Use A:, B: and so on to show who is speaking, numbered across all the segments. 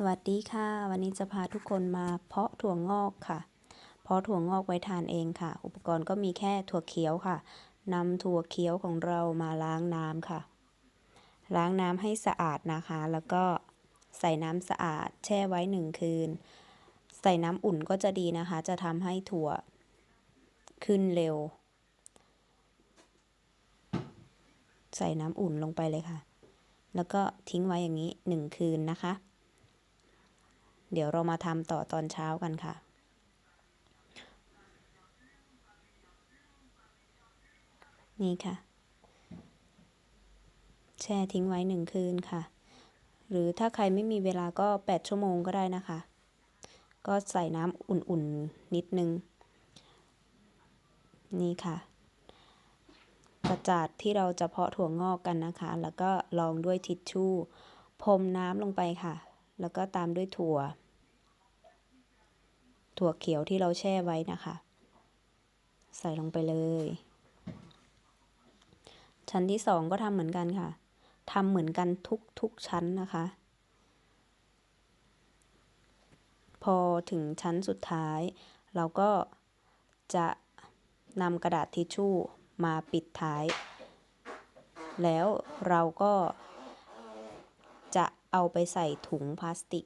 A: สวัสดีค่ะ วันนี้จะพาทุกคนมาเพาะถั่วงอกค่ะ เพาะถั่วงอกไว้ทานเองค่ะ อุปกรณ์ก็มีแค่ถั่วเขียวค่ะนำถั่วเขียวของเรามาล้างน้ำค่ะ ล้างน้ำให้สะอาดนะคะ แล้วก็ใส่น้ำสะอาดแช่ไว้หนึ่งคืน ใส่น้ำอุ่นก็จะดีนะคะ จะทำให้ถั่วขึ้นเร็ว ใส่น้ำอุ่นลงไปเลยค่ะ แล้วก็ทิ้งไว้อย่างนี้หนึ่งคืนนะคะ เดี๋ยวเรามาทำต่อตอนเช้ากันค่ะ นี่ค่ะ แช่ทิ้งไว้หนึ่งคืนค่ะ หรือถ้าใครไม่มีเวลาก็ 8 ชั่วโมงก็ได้นะคะ ก็ใส่น้ำอุ่นๆนิดนึง นี่ค่ะกระจาดที่เราจะเพาะถั่วงอกกันนะคะ แล้วก็รองด้วยทิชชู่พรมน้ำลงไปค่ะ แล้วก็ตามด้วยถั่ว ถั่วเขียวที่เราแช่ไว้นะคะ ใส่ลงไปเลย ชั้นที่สองก็ทำเหมือนกันค่ะทำเหมือนกันทุกทุกชั้นนะคะ พอถึงชั้นสุดท้าย เราก็จะนำกระดาษทิชชู่มาปิดท้าย แล้วเราก็ เอาไปใส่ถุงพลาสติก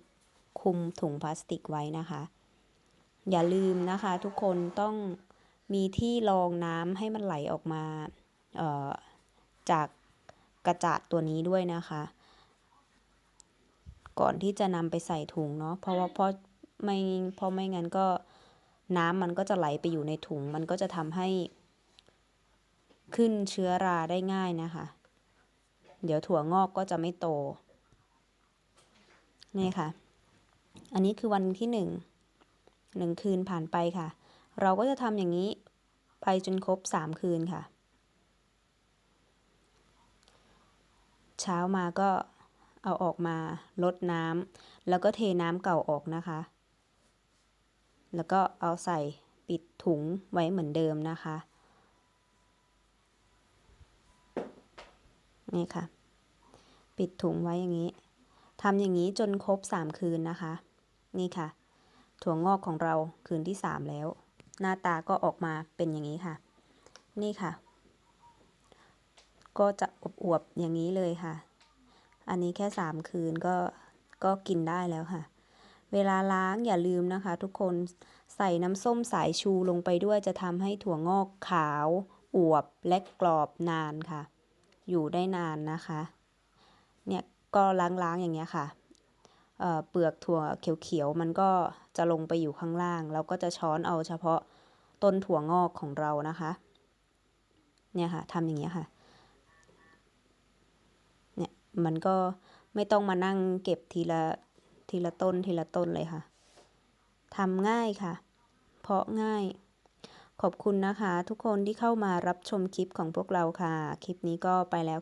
A: คุมถุงพลาสติกไว้นะคะ อย่าลืมนะคะทุกคนต้องมีที่รองน้ำให้มันไหลออกมาจากกระจาดตัวนี้ด้วยนะคะ ก่อนที่จะนำไปใส่ถุงเนาะเพราะว่าเพราะไม่เพราะไม่งั้นก็น้ำมันก็จะไหลไปอยู่ในถุง มันก็จะทำให้ ขึ้นเชื้อราได้ง่ายนะคะ เดี๋ยวถั่วงอกก็จะไม่โต นี่ค่ะ อันนี้คือวันที่หนึ่งหนึ่งคืนผ่านไปค่ะ เราก็จะทำอย่างนี้ไปจนครบสามคืนค่ะ เช้ามาก็เอาออกมาลดน้ำแล้วก็เทน้ำเก่าออกนะคะ แล้วก็เอาใส่ปิดถุงไว้เหมือนเดิมนะคะ นี่ค่ะ ปิดถุงไว้อย่างนี้ ทำอย่างนี้จนครบสามคืนนะคะ นี่ค่ะ ถั่วงอกของเราคืนที่สามแล้ว หน้าตาก็ออกมาเป็นอย่างนี้ค่ะ นี่ค่ะ ก็จะอวบๆอย่างนี้เลยค่ะ อันนี้แค่สามคืนก็ก็กินได้แล้วค่ะ เวลาล้างอย่าลืมนะคะ ทุกคนใส่น้ำส้มสายชูลงไปด้วยจะทำให้ถั่วงอกขาว อวบและกรอบนานค่ะ อยู่ได้นานนะคะ เนี่ยก็ล้างๆอย่างเงี้ยค่ะเเปลือกถั่วเขียวๆมันก็จะลงไปอยู่ข้างล่าง เราก็จะช้อนเอาเฉพาะต้นถั่วงอกของเรานะคะ เนี่ยค่ะทำอย่างเงี้ยค่ะ เนี่ยมันก็ไม่ต้องมานั่งเก็บทีละทีละต้นทีละต้นเลยค่ะทำง่ายค่ะ เพราะง่าย ขอบคุณนะคะ ทุกคนที่เข้ามารับชมคลิปของพวกเราค่ะ คลิปนี้ก็ไปแล้ว